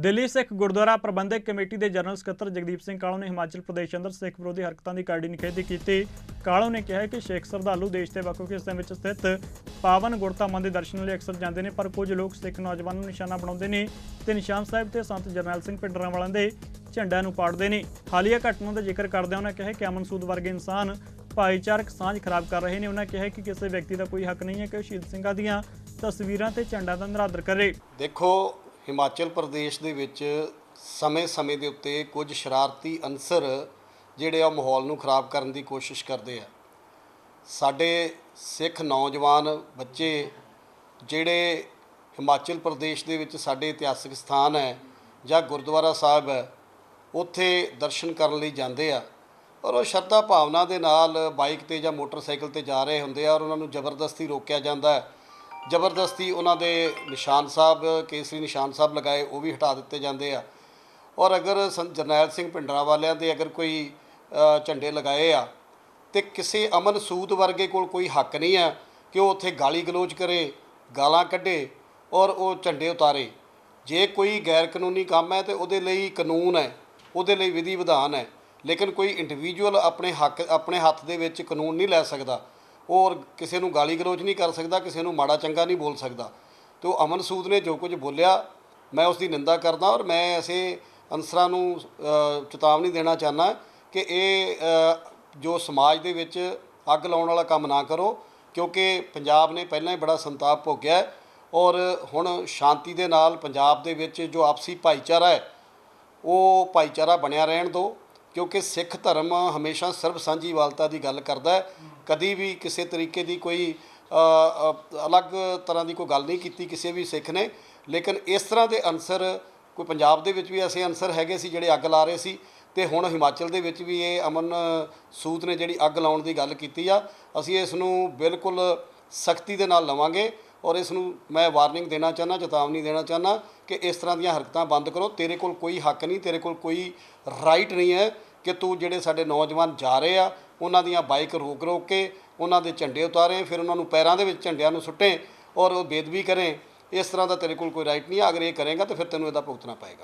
ਦਿੱਲੀ ਸਿੱਖ ਗੁਰਦੁਆਰਾ ਪ੍ਰਬੰਧਕ committee ਦੇ general ਸਕੱਤਰ ਜਗਦੀਪ ਸਿੰਘ ਕਾਲੋ ਨੇ ਹਿਮਾਚਲ ਪ੍ਰਦੇਸ਼ ਅੰਦਰ ਸਿੱਖ ਵਿਰੋਧੀ ਹਰਕਤਾਂ ਦੀ ਕਾਰਡੀ ਨਿਖੇਧੀ ਕੀਤੀ। ਕਾਲੋ ਨੇ ਕਿਹਾ ਕਿ ਸਿੱਖ ਸ਼ਰਧਾਲੂ ਦੇਸ਼ ਦੇ ਵੱਖ-ਵੱਖ ਹਿੱਸਿਆਂ ਵਿੱਚ ਸਥਿਤ ਪਾਵਨ ਗੁਰਧਾਮਾਂ ਦੇ ਦਰਸ਼ਨ ਲਈ ਅਕਸਰ ਜਾਂਦੇ ਨੇ, ਪਰ ਕੁਝ ਲੋਕ ਸਿੱਖ ਨੌਜਵਾਨਾਂ ਨੂੰ ਨਿਸ਼ਾਨਾ ਬਣਾਉਂਦੇ ਨੇ ਤੇ ਨਿਸ਼ਾਨ ਸਾਹਿਬ ਤੇ ਸੰਤ ਜਰਨੈਲ ਸਿੰਘ ਪਿੰਡਰਾਂ ਵਾਲਿਆਂ ਦੇ ਝੰਡਿਆਂ ਨੂੰ ਪਾੜਦੇ ਨੇ। ਹਾਲੀਆ ਘਟਨਾ ਦਾ ਜ਼ਿਕਰ ਕਰਦਿਆਂ ਉਹਨਾਂ ਕਿਹਾ ਕਿ ਅਮਨ ਸੂਦ ਵਰਗੇ ਇਨਸਾਨ ਭਾਈਚਾਰਕ ਸਾਂਝ ਖਰਾਬ ਕਰ ਰਹੇ ਨੇ। ਉਹਨਾਂ ਕਿਹਾ ਕਿ ਕਿਸੇ ਵਿਅਕਤੀ ਦਾ ਕੋਈ ਹੱਕ ਨਹੀਂ ਹੈ ਕਿ ਉਹ ਸ਼ਹੀਦ ਸਿੰਘਾਂ ਦੀਆਂ ਤਸਵੀਰਾਂ ਤੇ ਝੰਡਾ ਦਾ ਨਿਰਾਦਰ ਕਰੇ। ਦੇਖੋ ਹਿਮਾਚਲ ਪ੍ਰਦੇਸ਼ ਦੇ ਵਿੱਚ ਸਮੇਂ-ਸਮੇਂ ਦੇ ਉੱਤੇ ਕੁਝ ਸ਼ਰਾਰਤੀ ਅਨਸਰ ਜਿਹੜੇ ਆ ਮਾਹੌਲ ਨੂੰ ਖਰਾਬ ਕਰਨ ਦੀ ਕੋਸ਼ਿਸ਼ ਕਰਦੇ ਆ। ਸਾਡੇ ਸਿੱਖ ਨੌਜਵਾਨ ਬੱਚੇ ਜਿਹੜੇ ਹਿਮਾਚਲ ਪ੍ਰਦੇਸ਼ ਦੇ ਵਿੱਚ ਸਾਡੇ ਇਤਿਹਾਸਿਕ ਸਥਾਨ ਹੈ ਜਾਂ ਗੁਰਦੁਆਰਾ ਸਾਹਿਬ ਹੈ, ਉੱਥੇ ਦਰਸ਼ਨ ਕਰਨ ਲਈ ਜਾਂਦੇ ਆ ਔਰ ਉਹ ਸ਼ਰਧਾ ਭਾਵਨਾ ਦੇ ਨਾਲ ਬਾਈਕ ਤੇ ਜਾਂ ਮੋਟਰਸਾਈਕਲ ਤੇ ਜਾ ਰਹੇ ਹੁੰਦੇ ਆ ਔਰ ਉਹਨਾਂ ਨੂੰ ਜ਼ਬਰਦਸਤੀ ਰੋਕਿਆ ਜਾਂਦਾ ਹੈ। ਜ਼ਬਰਦਸਤੀ ਉਹਨਾਂ ਦੇ ਨਿਸ਼ਾਨ ਸਾਹਿਬ, ਕੇਸਰੀ ਨਿਸ਼ਾਨ ਸਾਹਿਬ ਲਗਾਏ, ਉਹ ਵੀ ਹਟਾ ਦਿੱਤੇ ਜਾਂਦੇ ਆ। ਔਰ ਅਗਰ ਸੰਤ ਜਰਨੈਲ ਸਿੰਘ ਭਿੰਡਰਾਂ ਵਾਲਿਆਂ ਦੇ ਅਗਰ ਕੋਈ ਝੰਡੇ ਲਗਾਏ ਆ, ਤੇ ਕਿਸੇ ਅਮਨ ਸੂਦ ਵਰਗੇ ਕੋਲ ਕੋਈ ਹੱਕ ਨਹੀਂ ਆ ਕਿ ਉਹ ਉੱਥੇ ਗਾਲੀ ਗਲੋਚ ਕਰੇ, ਗਾਲਾਂ ਕੱਢੇ ਔਰ ਉਹ ਝੰਡੇ ਉਤਾਰੇ। ਜੇ ਕੋਈ ਗੈਰ ਕਾਨੂੰਨੀ ਕੰਮ ਹੈ ਤੇ ਉਹਦੇ ਲਈ ਕਾਨੂੰਨ ਹੈ, ਉਹਦੇ ਲਈ ਵਿਧੀ ਵਿਧਾਨ ਹੈ, ਲੇਕਿਨ ਕੋਈ ਇੰਡੀਵਿਜੂਅਲ ਆਪਣੇ ਹੱਕ, ਆਪਣੇ ਹੱਥ ਦੇ ਵਿੱਚ ਕਾਨੂੰਨ ਨਹੀਂ ਲੈ ਸਕਦਾ। ਉਹ ਕਿਸੇ ਨੂੰ ਗਾਲੀ ਗਲੋਚ ਨਹੀਂ ਕਰ ਸਕਦਾ, ਕਿਸੇ ਨੂੰ ਮਾੜਾ ਚੰਗਾ ਨਹੀਂ ਬੋਲ ਸਕਦਾ। ਤੇ ਉਹ ਅਮਨ ਸੂਦ ਨੇ ਜੋ ਕੁਝ ਬੋਲਿਆ, ਮੈਂ ਉਸ ਦੀ ਨਿੰਦਾ ਕਰਦਾ ਔਰ ਮੈਂ ਐਸੇ ਅਨਸਰਾਂ ਨੂੰ ਚੇਤਾਵਨੀ ਦੇਣਾ ਚਾਹੁੰਦਾ ਕਿ ਇਹ ਜੋ ਸਮਾਜ ਦੇ ਵਿੱਚ ਅੱਗ ਲਾਉਣ ਵਾਲਾ ਕੰਮ ਨਾ ਕਰੋ, ਕਿਉਂਕਿ ਪੰਜਾਬ ਨੇ ਪਹਿਲਾਂ ਹੀ ਬੜਾ ਸੰਤਾਪ ਭੋਗਿਆ ਔਰ ਹੁਣ ਸ਼ਾਂਤੀ ਦੇ ਨਾਲ ਪੰਜਾਬ ਦੇ ਵਿੱਚ ਜੋ ਆਪਸੀ ਭਾਈਚਾਰਾ ਹੈ, ਉਹ ਭਾਈਚਾਰਾ ਬਣਿਆ ਰਹਿਣ ਦਿਓ। ਕਿਉਂਕਿ ਸਿੱਖ ਧਰਮ ਹਮੇਸ਼ਾ ਸਰਬ ਸਾਂਝੀਵਾਲਤਾ ਦੀ ਗੱਲ ਕਰਦਾ ਹੈ। ਕਦੀ ਵੀ ਕਿਸੇ ਤਰੀਕੇ ਦੀ ਕੋਈ ਅਲੱਗ ਤਰ੍ਹਾਂ ਦੀ ਕੋਈ ਗੱਲ ਨਹੀਂ ਕੀਤੀ ਕਿਸੇ ਵੀ ਸਿੱਖ ਨੇ। ਲੇਕਿਨ ਇਸ ਤਰ੍ਹਾਂ ਦੇ ਅਨਸਰ, ਕੋਈ ਪੰਜਾਬ ਦੇ ਵਿੱਚ ਵੀ ਐਸੇ ਅਨਸਰ ਹੈਗੇ ਸੀ ਜਿਹੜੇ ਅੱਗ ਲਾ ਰਹੇ ਸੀ ਤੇ ਹੁਣ ਹਿਮਾਚਲ ਦੇ ਵਿੱਚ ਵੀ ਇਹ ਅਮਨ ਸੂਦ ਨੇ ਜਿਹੜੀ ਅੱਗ ਲਾਉਣ ਦੀ ਗੱਲ ਕੀਤੀ ਆ। ਅਸੀਂ ਇਸ ਨੂੰ ਬਿਲਕੁਲ ਸਖਤੀ ਦੇ ਨਾਲ ਲਵਾਂਗੇ। ਔਰ ਇਸ ਨੂੰ ਮੈਂ ਵਾਰਨਿੰਗ ਦੇਣਾ ਚਾਹੁੰਦਾ, ਚੇਤਾਵਨੀ ਦੇਣਾ ਚਾਹੁੰਦਾ ਕਿ ਇਸ ਤਰ੍ਹਾਂ ਦੀਆਂ ਹਰਕਤਾਂ ਬੰਦ ਕਰੋ। ਤੇਰੇ ਕੋਲ ਕੋਈ ਹੱਕ ਨਹੀਂ, ਤੇਰੇ ਕੋਲ ਕੋਈ ਰਾਈਟ ਨਹੀਂ ਹੈ ਕਿ ਤੂੰ ਜਿਹੜੇ ਸਾਡੇ ਨੌਜਵਾਨ ਜਾ ਰਹੇ ਆ, ਉਹਨਾਂ ਦੀਆਂ ਬਾਈਕ ਰੋਕ ਰੋਕ ਕੇ, ਉਹਨਾਂ ਦੇ ਝੰਡੇ ਉਤਾਰੇ, ਫਿਰ ਉਹਨਾਂ ਨੂੰ ਪੈਰਾਂ ਦੇ ਵਿੱਚ ਝੰਡਿਆਂ ਨੂੰ ਸੁੱਟੇ ਔਰ ਉਹ ਬੇਦਬੀ ਕਰੇ। ਇਸ ਤਰ੍ਹਾਂ ਦਾ ਤੇਰੇ ਕੋਲ ਕੋਈ ਰਾਈਟ ਨਹੀਂ ਹੈ। ਅਗਰ ਇਹ ਕਰੇਗਾ ਤਾਂ ਫਿਰ ਤੈਨੂੰ ਇਹਦਾ ਭੁਗਤਣਾ ਪਏਗਾ।